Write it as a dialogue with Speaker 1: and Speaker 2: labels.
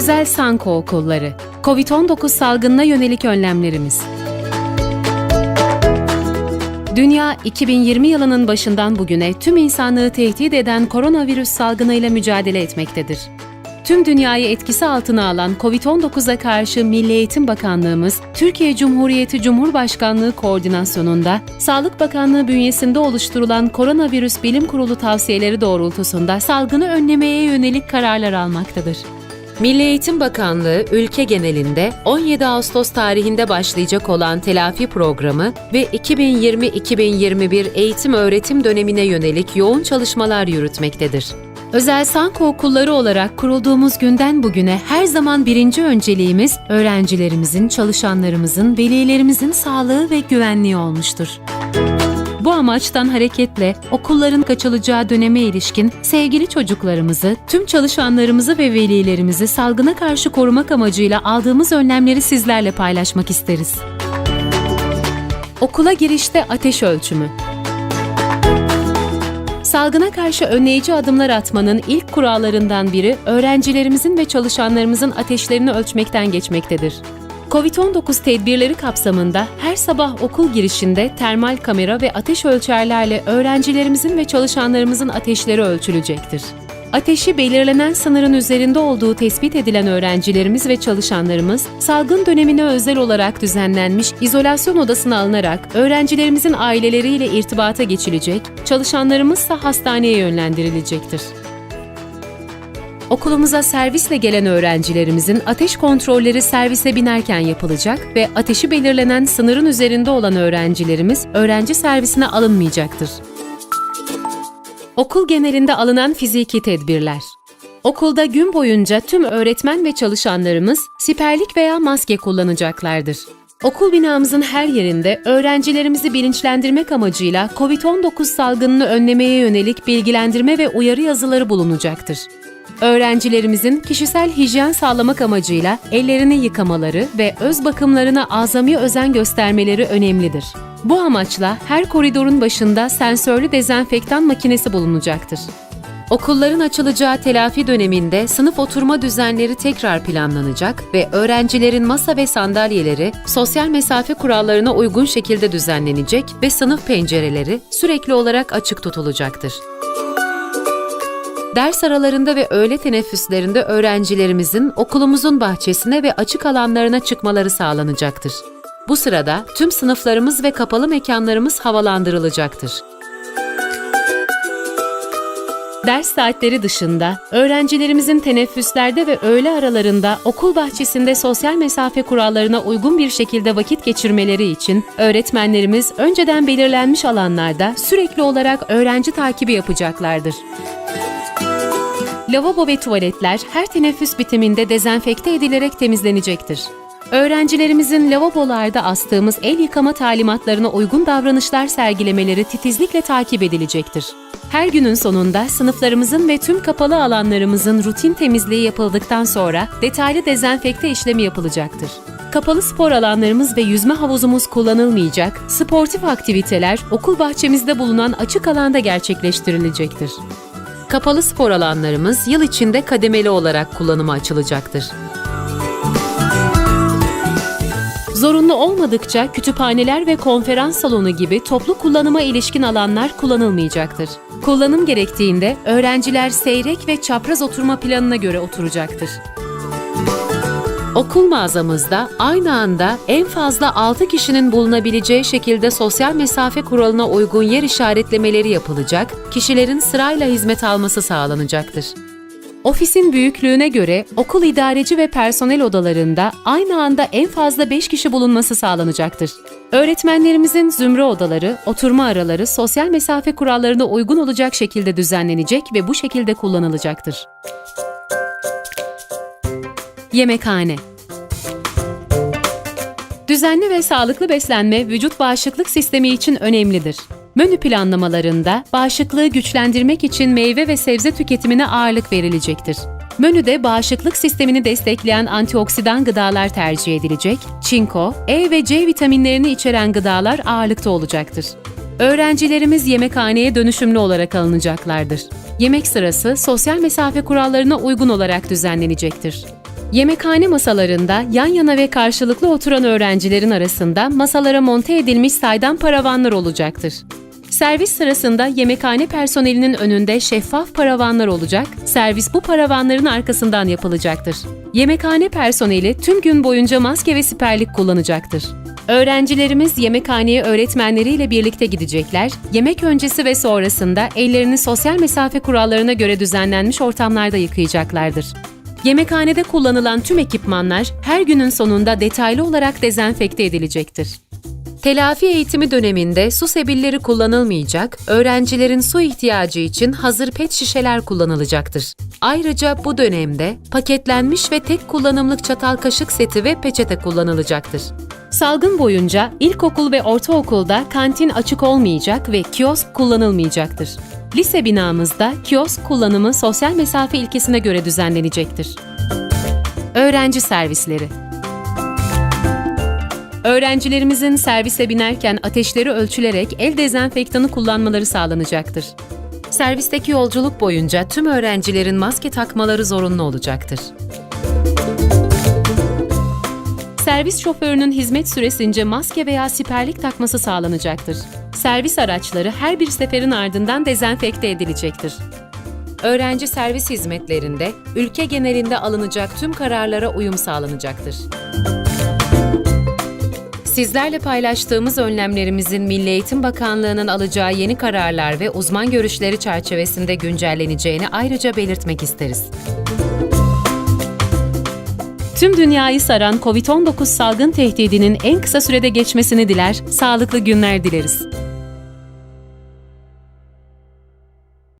Speaker 1: Özel Sanko okulları. Covid-19 salgınına yönelik önlemlerimiz. Dünya 2020 yılının başından bugüne tüm insanlığı tehdit eden koronavirüs salgınıyla mücadele etmektedir. Tüm dünyayı etkisi altına alan COVID-19'a karşı Milli Eğitim Bakanlığımız, Türkiye Cumhuriyeti Cumhurbaşkanlığı koordinasyonunda, Sağlık Bakanlığı bünyesinde oluşturulan Koronavirüs Bilim Kurulu tavsiyeleri doğrultusunda salgını önlemeye yönelik kararlar almaktadır. Milli Eğitim Bakanlığı ülke genelinde 17 Ağustos tarihinde başlayacak olan telafi programı ve 2020-2021 eğitim öğretim dönemine yönelik yoğun çalışmalar yürütmektedir. Özel Sanko okulları olarak kurulduğumuz günden bugüne her zaman birinci önceliğimiz öğrencilerimizin, çalışanlarımızın, velilerimizin sağlığı ve güvenliği olmuştur. Bu amaçtan hareketle okulların kaçılacağı döneme ilişkin sevgili çocuklarımızı, tüm çalışanlarımızı ve velilerimizi salgına karşı korumak amacıyla aldığımız önlemleri sizlerle paylaşmak isteriz. Okula girişte ateş ölçümü. Salgına karşı önleyici adımlar atmanın ilk kurallarından biri öğrencilerimizin ve çalışanlarımızın ateşlerini ölçmekten geçmektedir. Covid-19 tedbirleri kapsamında her sabah okul girişinde termal kamera ve ateş ölçerlerle öğrencilerimizin ve çalışanlarımızın ateşleri ölçülecektir. Ateşi belirlenen sınırın üzerinde olduğu tespit edilen öğrencilerimiz ve çalışanlarımız, salgın dönemine özel olarak düzenlenmiş izolasyon odasına alınarak öğrencilerimizin aileleriyle irtibata geçilecek, çalışanlarımızsa hastaneye yönlendirilecektir. Okulumuza servisle gelen öğrencilerimizin ateş kontrolleri servise binerken yapılacak ve ateşi belirlenen sınırın üzerinde olan öğrencilerimiz öğrenci servisine alınmayacaktır. Okul genelinde alınan fiziki tedbirler. Okulda gün boyunca tüm öğretmen ve çalışanlarımız siperlik veya maske kullanacaklardır. Okul binamızın her yerinde öğrencilerimizi bilinçlendirmek amacıyla COVID-19 salgınını önlemeye yönelik bilgilendirme ve uyarı yazıları bulunacaktır. Öğrencilerimizin kişisel hijyen sağlamak amacıyla ellerini yıkamaları ve öz bakımlarına azami özen göstermeleri önemlidir. Bu amaçla her koridorun başında sensörlü dezenfektan makinesi bulunacaktır. Okulların açılacağı telafi döneminde sınıf oturma düzenleri tekrar planlanacak ve öğrencilerin masa ve sandalyeleri sosyal mesafe kurallarına uygun şekilde düzenlenecek ve sınıf pencereleri sürekli olarak açık tutulacaktır. Ders aralarında ve öğle teneffüslerinde öğrencilerimizin okulumuzun bahçesine ve açık alanlarına çıkmaları sağlanacaktır. Bu sırada tüm sınıflarımız ve kapalı mekanlarımız havalandırılacaktır. Ders saatleri dışında öğrencilerimizin teneffüslerde ve öğle aralarında okul bahçesinde sosyal mesafe kurallarına uygun bir şekilde vakit geçirmeleri için öğretmenlerimiz önceden belirlenmiş alanlarda sürekli olarak öğrenci takibi yapacaklardır. Lavabo ve tuvaletler her teneffüs bitiminde dezenfekte edilerek temizlenecektir. Öğrencilerimizin lavabolarda astığımız el yıkama talimatlarına uygun davranışlar sergilemeleri titizlikle takip edilecektir. Her günün sonunda sınıflarımızın ve tüm kapalı alanlarımızın rutin temizliği yapıldıktan sonra detaylı dezenfekte işlemi yapılacaktır. Kapalı spor alanlarımız ve yüzme havuzumuz kullanılmayacak, sportif aktiviteler okul bahçemizde bulunan açık alanda gerçekleştirilecektir. Kapalı spor alanlarımız yıl içinde kademeli olarak kullanıma açılacaktır. Zorunlu olmadıkça kütüphaneler ve konferans salonu gibi toplu kullanıma ilişkin alanlar kullanılmayacaktır. Kullanım gerektiğinde öğrenciler seyrek ve çapraz oturma planına göre oturacaktır. Okul mağazamızda aynı anda en fazla 6 kişinin bulunabileceği şekilde sosyal mesafe kuralına uygun yer işaretlemeleri yapılacak, kişilerin sırayla hizmet alması sağlanacaktır. Ofisin büyüklüğüne göre okul idareci ve personel odalarında aynı anda en fazla 5 kişi bulunması sağlanacaktır. Öğretmenlerimizin zümre odaları, oturma araları sosyal mesafe kurallarına uygun olacak şekilde düzenlenecek ve bu şekilde kullanılacaktır. Yemekhane Düzenli ve sağlıklı beslenme vücut bağışıklık sistemi için önemlidir. Menü planlamalarında bağışıklığı güçlendirmek için meyve ve sebze tüketimine ağırlık verilecektir. Menüde bağışıklık sistemini destekleyen antioksidan gıdalar tercih edilecek, çinko, E ve C vitaminlerini içeren gıdalar ağırlıkta olacaktır. Öğrencilerimiz yemekhaneye dönüşümlü olarak alınacaklardır. Yemek sırası sosyal mesafe kurallarına uygun olarak düzenlenecektir. Yemekhane masalarında yan yana ve karşılıklı oturan öğrencilerin arasında masalara monte edilmiş saydam paravanlar olacaktır. Servis sırasında yemekhane personelinin önünde şeffaf paravanlar olacak, servis bu paravanların arkasından yapılacaktır. Yemekhane personeli tüm gün boyunca maske ve siperlik kullanacaktır. Öğrencilerimiz yemekhaneye öğretmenleriyle birlikte gidecekler, yemek öncesi ve sonrasında ellerini sosyal mesafe kurallarına göre düzenlenmiş ortamlarda yıkayacaklardır. Yemekhanede kullanılan tüm ekipmanlar her günün sonunda detaylı olarak dezenfekte edilecektir. Telafi eğitimi döneminde su sebilleri kullanılmayacak, öğrencilerin su ihtiyacı için hazır pet şişeler kullanılacaktır. Ayrıca bu dönemde paketlenmiş ve tek kullanımlık çatal kaşık seti ve peçete kullanılacaktır. Salgın boyunca ilkokul ve ortaokulda kantin açık olmayacak ve kiosk kullanılmayacaktır. Lise binamızda kiosk kullanımı sosyal mesafe ilkesine göre düzenlenecektir. Öğrenci servisleri Öğrencilerimizin servise binerken ateşleri ölçülerek el dezenfektanı kullanmaları sağlanacaktır. Servisteki yolculuk boyunca tüm öğrencilerin maske takmaları zorunlu olacaktır. Servis şoförünün hizmet süresince maske veya siperlik takması sağlanacaktır. Servis araçları her bir seferin ardından dezenfekte edilecektir. Öğrenci servis hizmetlerinde ülke genelinde alınacak tüm kararlara uyum sağlanacaktır. Sizlerle paylaştığımız önlemlerimizin Milli Eğitim Bakanlığı'nın alacağı yeni kararlar ve uzman görüşleri çerçevesinde güncelleneceğini ayrıca belirtmek isteriz. Tüm dünyayı saran COVID-19 salgın tehdidinin en kısa sürede geçmesini diler, sağlıklı günler dileriz.